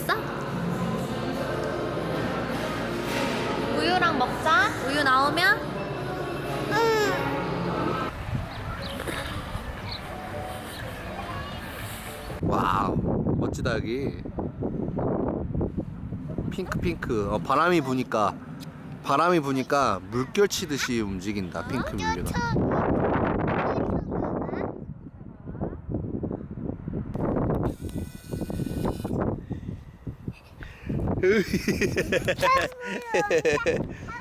있어? 우유랑 먹자. 우유 나오면? 응. 와우, 멋지다 여기. 핑크 핑크. 어, 바람이 부니까 바람이 부니까 물결 치듯이 움직인다. 핑크 물결.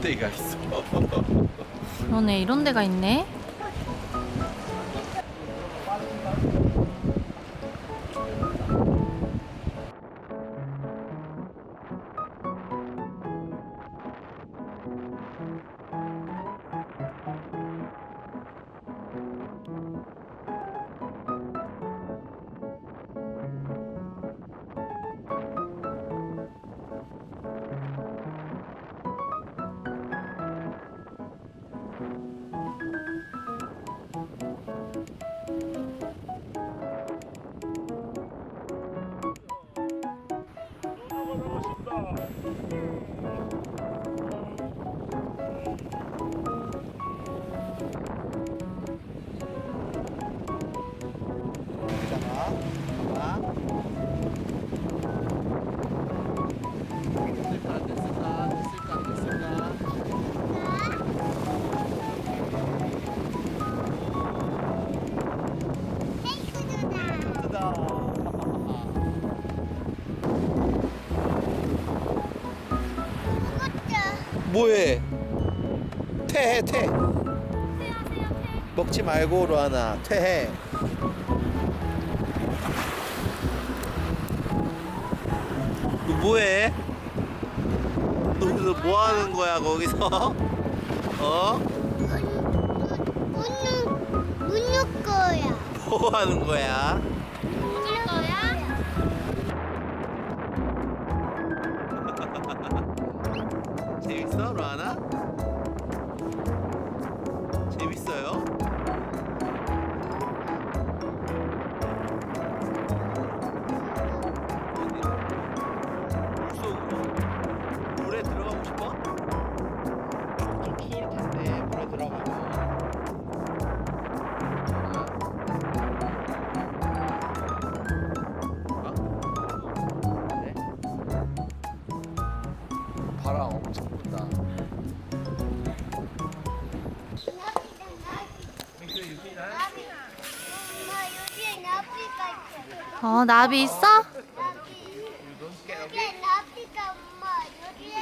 데가 있어 그러네 이런 데가 있네 뭐해 퇴해 퇴 먹지 말고 로아나 퇴해 너 뭐해? 너 여기서 뭐 하는 거야 거기서? 어? 웃는 웃는 거야. 뭐 하는 거야? 재밌어 어. 어 나비 있어? 나비. 여기에 나비가 엄마 여기에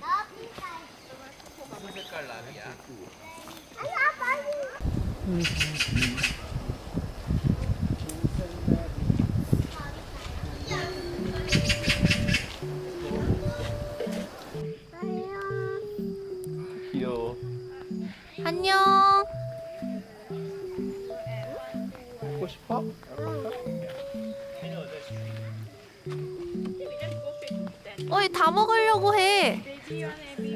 나비가 있어. 무슨 색깔 나비야? 아야 빨리. 귀여워. 안녕 먹고 싶어? 다 먹으려고 해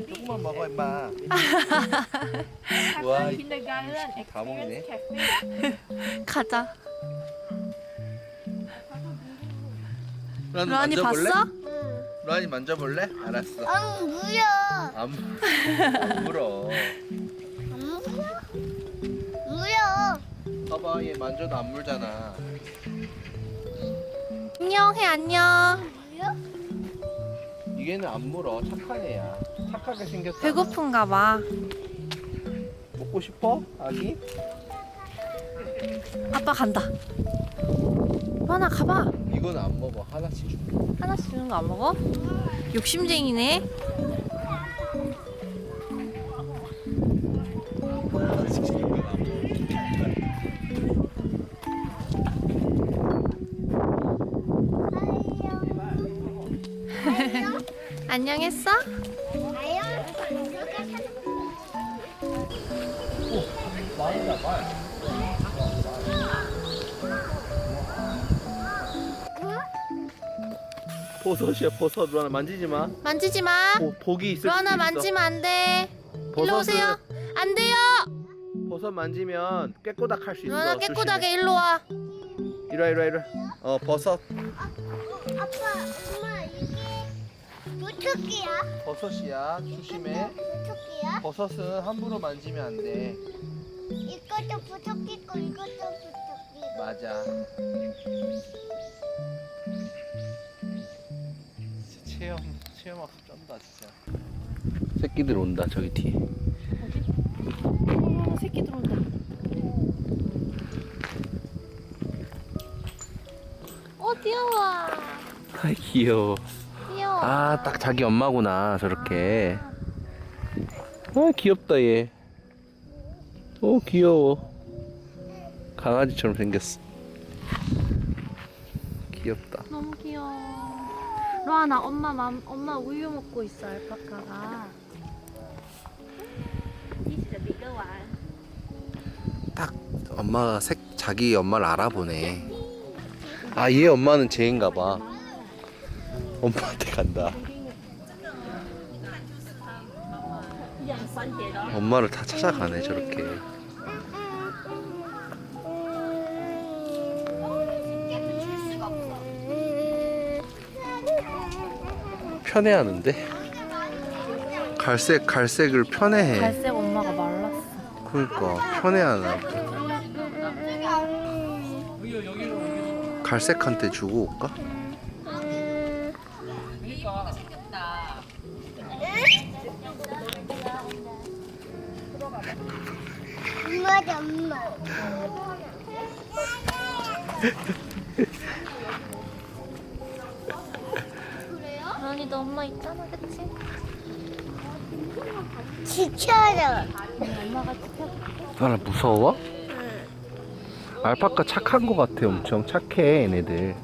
조금만 먹어 임마. 와, 이- 다 먹네. 가자 루안이? 봤어? 응. 루안이 만져볼래? 알았어. 안 물려. 안, 안 물어. 안 물려? 물려. 봐봐, 얘 만져도 안 물잖아. 안녕 해 안녕 물려? 얘는 안 물어. 착한 애야. 착하게 생겼다. 배고픈가 봐 먹고 싶어? 아기? 아빠 간다 하나 가봐 이건 안 먹어. 하나씩 줘. 하나씩 주는 거 안 먹어? 욕심쟁이네 안녕했어? 아이요. 말이다, 말. 버섯이야, 버섯. 루안아, 만지지 마. 만지지 마 보, 복이 있을 루아나 있어. 만지면 안 돼 일로 버섯은- 오세요 안 돼요 버섯 만지면 깨꼬닥 할 수 있어. 루아나 깨끗하게 일로 와. 이리 와 이리 와 이리 와. 어 버섯. 아빠, 엄마 무토끼야? 버섯이야. 조심해. 무토끼야? 버섯은 함부로 만지면 안 돼. 이것도 무토끼고 이것도 무토끼. 맞아. 체험 체험 학습 쩐다 진짜. 새끼들 온다 저기 뒤에. 어, 새끼 들어온다. 어 뛰어와. 아 귀여워. 아 딱 자기 엄마구나 저렇게. 아 귀엽다 얘. 오 귀여워. 강아지처럼 생겼어. 귀엽다. 너무 귀여워. 루아나 엄마 맘 엄마 우유 먹고 있어 알파카가. 딱 엄마가 색 자기 엄마를 알아보네. 아 얘 엄마는 쟤인가 봐. 엄마한테 간다. 엄마를 다 찾아가네 저렇게. 편해하는데? 갈색 갈색을 편해해. 갈색 엄마가 말랐어. 그러니까 편해하나. 갈색한테 주고 올까? 아니도 엄마 있잖아, 그치? 지켜줘. 엄마가 지켜. 나나 무서워? 알파카 착한 거 같아 엄청 착해 얘네들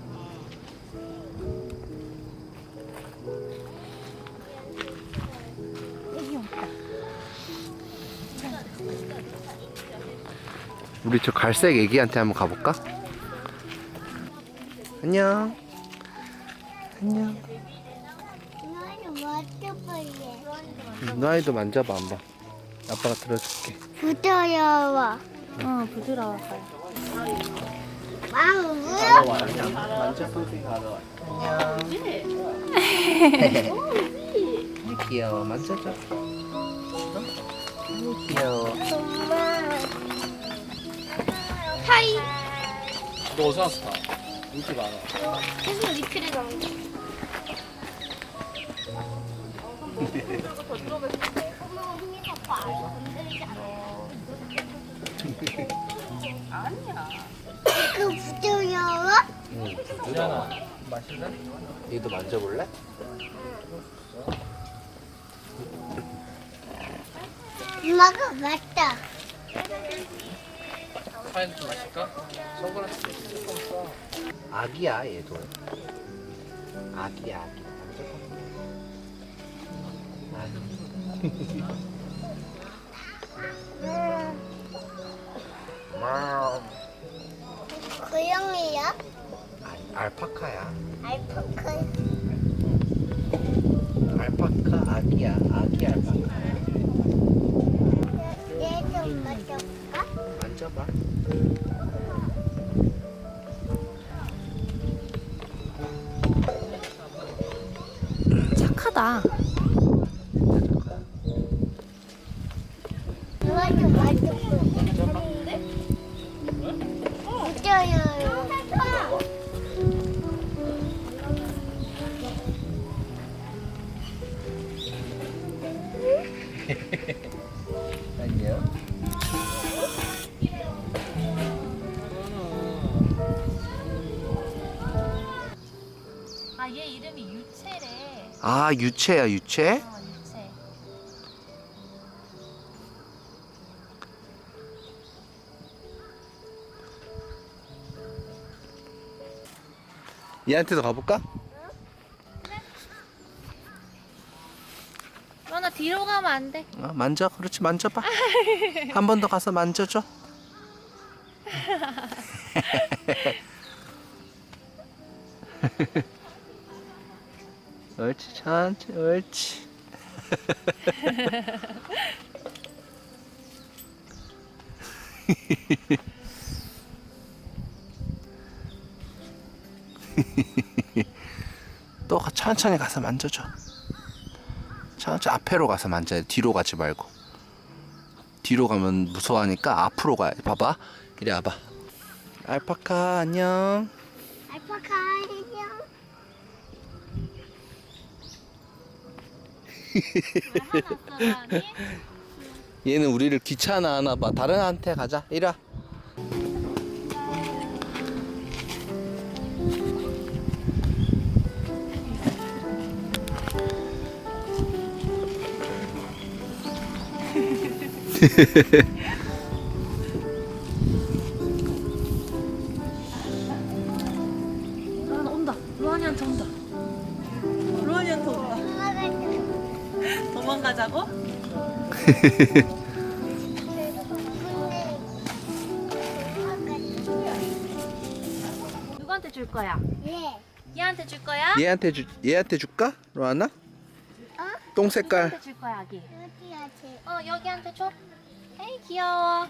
우리 저 갈색 애기한테 한번 가볼까? 안녕 안녕. 누나이도 만져봐 한번 아빠가 들어줄게 부드러워. 응? 만져보세요 안녕 귀여워 만져줘 귀여워 엄마. 하이. 너 어디서 왔어? 울지 마라 계속 리필해 가는 거. 그 부드러워? 응 부드러워 맛있나? 얘도 만져볼래? 엄마가 맞다. 사진 좀 마실까? 선글라스 조금 써 아기야 얘도 아기야 아기 고양이야? 알- 알파카야 알파카. 알파카 아기야 아기 알파카 착하다. 누가 좀 맞아볼까? 부드러워. 안녕 아, 얘 이름이 유채래. 아 유채야 유채? 어, 유채. 얘한테도 가볼까? 루아나 뒤로 가면 안 돼. 어, 만져 그렇지 만져봐 한 번 더 가서 만져줘 옳지 천천히 옳지 또 가- 천천히 가서 만져줘. 천천히 앞에로 가서 만져야 돼. 뒤로 가지 말고. 뒤로 가면 무서워하니까 앞으로 가야 돼. 봐봐. 이리 와봐. 알파카 안녕. 알파카 안녕. 얘는 우리를 귀찮아 하나 봐. 다른 한테 가자. 이리 와. 누구한테 줄 거야? 예. 얘한테 줄 거야? 얘한테 주 얘한테 줄까? 로아나? 어? 똥 색깔. 누구한테 줄 거야, 아기? 여기야지. 어, 여기한테 줘. 에이, 귀여워.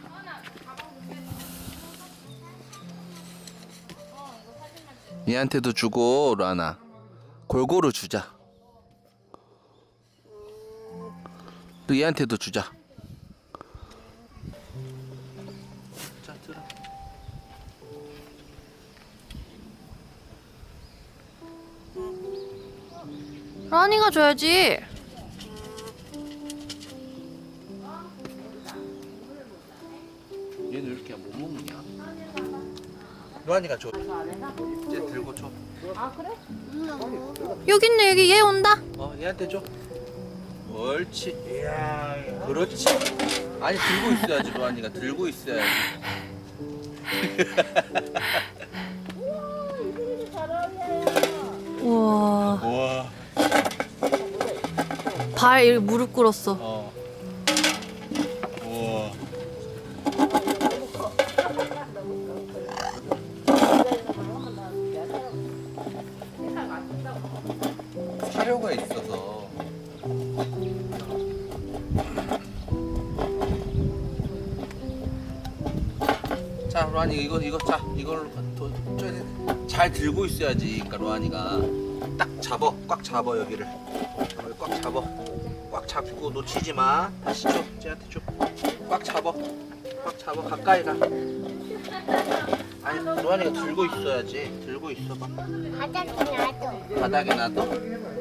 얘한테도 주고 로아나. 골고루 주자. 또 얘한테도 주자. 자 들어. 로아니가 줘야지. 얘는 왜 이렇게 못 먹냐? 로아니가 줘. 이제 들고 줘. 여기 있네, 여기 얘 온다. 어, 얘한테 줘. 옳지. 그렇지. 아니 들고 있어야지, 로아니가 들고 있어야지. 우와. 우와. 발 이렇게 무릎 꿇었어. 어. 자, 로안이 이거 이거 자 이걸 돼. 잘 들고 있어야지. 그러니까 로안이가 딱 잡어, 꽉 잡어 여기를. 여기 꽉 잡어. 꽉 잡고 놓치지 마. 다시 줘. 쟤한테 줘. 꽉 잡어. 꽉 잡어. 가까이 가. 아니, 로안이가 들고 있어야지. 들고 있어봐. 바닥에 놔둬. 바닥에 놔둬.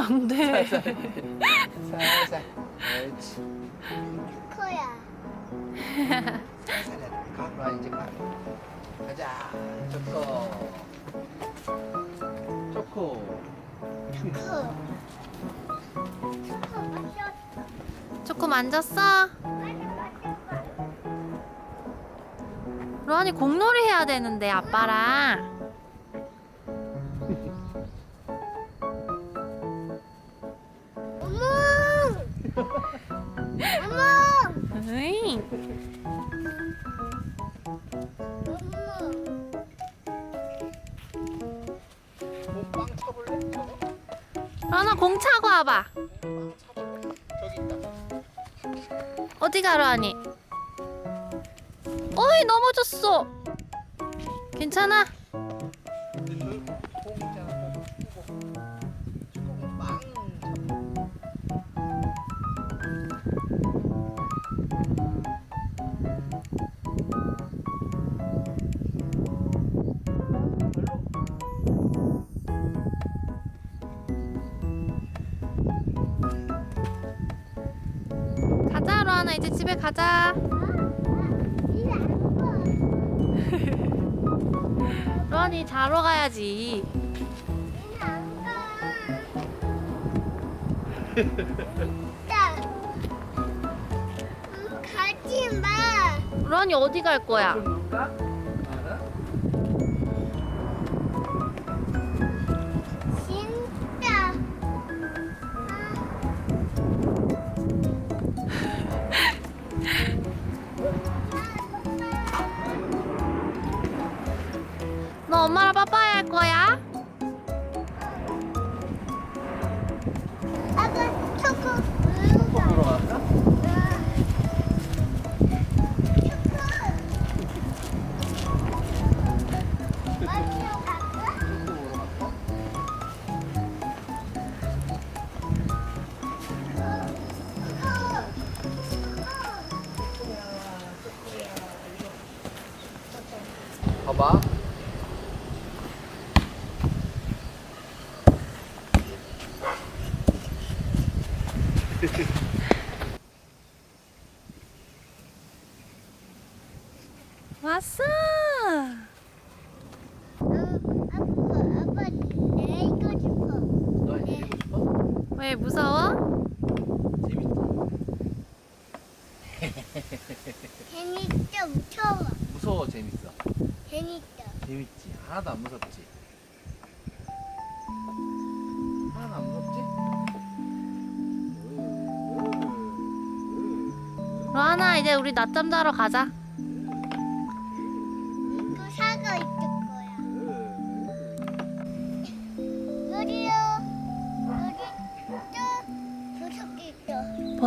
안 돼. 살살. 옳지. 코야. 살살 해. 가 로안 이제 가. 초코. 초코. 초코 만졌어? 로안이 공놀이 해야 되는데 아빠랑. 어디 가 로안이? 어이 넘어졌어. 괜찮아? 로안이 자러 가야지. 안 가. 자. 음, 가지 마. 로안이 어디 갈 거야? 좀 놀까? 아빠 내고 싶어. 너 데리고 싶어? 왜 무서워? 괜히 좀 무서워. 무서워 재밌어. 재밌다. 재밌지. 하나도 안 무섭지. 하나도 안 무섭지? 로아나 이제 우리 낮잠 자러 가자.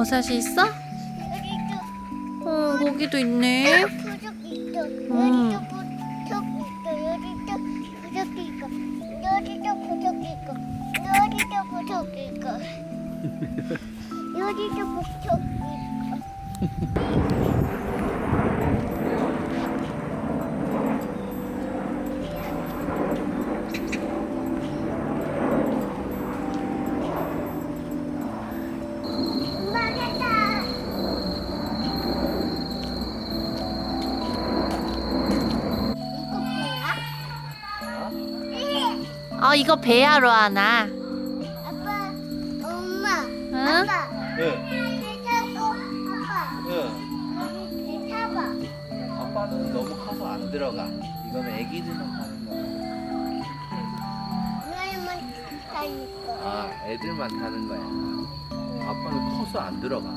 버섯이 있어? 어 거기도 있네. 음. 여기 또 도둑이 있어. 어 이거 배야 로아나. 아빠, 엄마, 응? 아빠, 응. 배 타고 아빠, 응. 여기 배 타봐. 아빠는 너무 커서 안 들어가. 이거는 애기들만 타는 거야. 엄마만 타니까. 아, 애들만 타는 거야. 아빠는 커서 안 들어가.